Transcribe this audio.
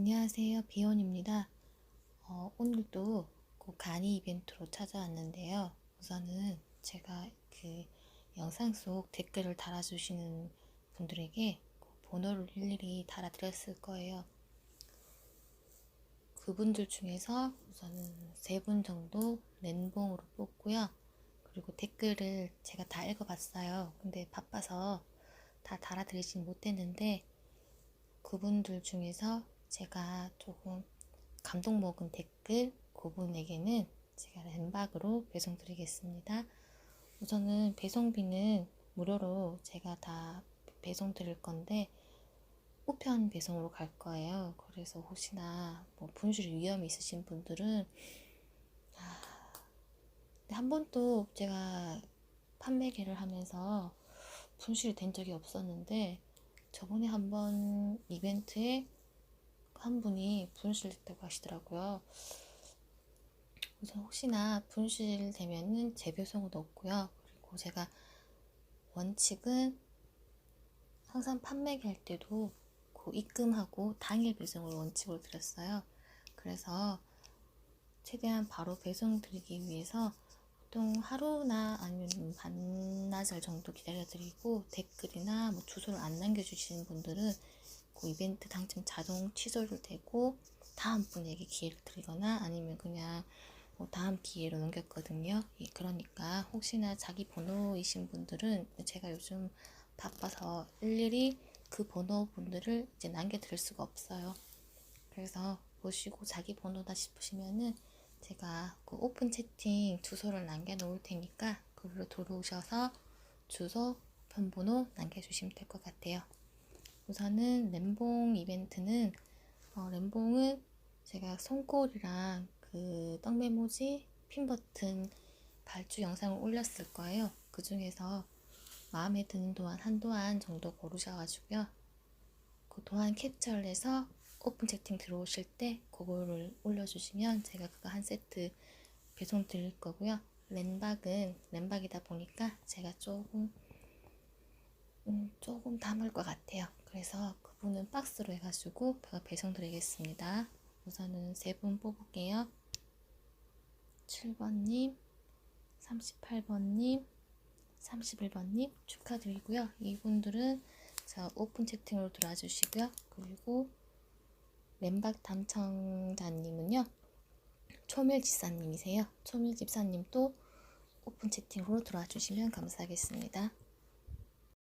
안녕하세요. 비원입니다. 어, 오늘도 그 간이 이벤트로 찾아왔는데요. 우선은 제가 그 영상 속 댓글을 달아주시는 분들에게 그 번호를 일일이 달아드렸을 거예요. 그분들 중에서 우선은 세 분 정도 렌봉으로 뽑고요. 그리고 댓글을 제가 다 읽어봤어요. 근데 바빠서 다 달아드리진 못했는데 그분들 중에서 제가 조금 감동 먹은 댓글 그분에게는 제가 렌박으로 배송 드리겠습니다. 우선은 배송비는 무료로 제가 다 배송 드릴 건데 우편 배송으로 갈 거예요. 그래서 혹시나 뭐 분실 위험이 있으신 분들은 아, 한 번도 제가 판매계를 하면서 분실이 된 적이 없었는데 저번에 한번 이벤트에 한 분이 분실됐다고 하시더라고요. 우선 혹시나 분실되면은 재배송은 없고요. 그리고 제가 원칙은 항상 판매기 할 때도 그 입금하고 당일 배송을 원칙으로 드렸어요. 그래서 최대한 바로 배송 드리기 위해서 보통 하루나 아니면 반나절 정도 기다려 드리고 댓글이나 뭐 주소를 안 남겨 주시는 분들은 그 이벤트 당첨 자동 취소를 되고 다음 분에게 기회를 드리거나 아니면 그냥 뭐 다음 기회로 넘겼거든요. 예, 그러니까 혹시나 자기 번호이신 분들은 제가 요즘 바빠서 일일이 그 번호 분들을 이제 남겨드릴 수가 없어요. 그래서 보시고 자기 번호다 싶으시면은 제가 그 오픈 채팅 주소를 남겨놓을 테니까 그걸로 들어오셔서 주소, 편번호 남겨주시면 될 것 같아요. 우선은 램봉 이벤트는 어, 램봉은 제가 손골이랑 그 떡메모지, 핀 버튼 발주 영상을 올렸을 거예요. 그 중에서 마음에 드는 도안 한 도안 정도 고르셔가지고요. 그 도안 캡처를 해서 오픈 채팅 들어오실 때 그거를 올려주시면 제가 그거 한 세트 배송 드릴 거고요. 렌박은 렌박이다 보니까 제가 조금 음, 조금 담을 것 같아요. 그래서 그분은 박스로 해가지고 배송 드리겠습니다. 우선은 세 분 뽑을게요. 7번님, 38번님, 31번님 축하드리고요. 이분들은 자 오픈 채팅으로 들어와 주시고요. 그리고 램박 담청자님은요. 초밀 집사님이세요. 초밀 집사님도 오픈 채팅으로 들어와 주시면 감사하겠습니다.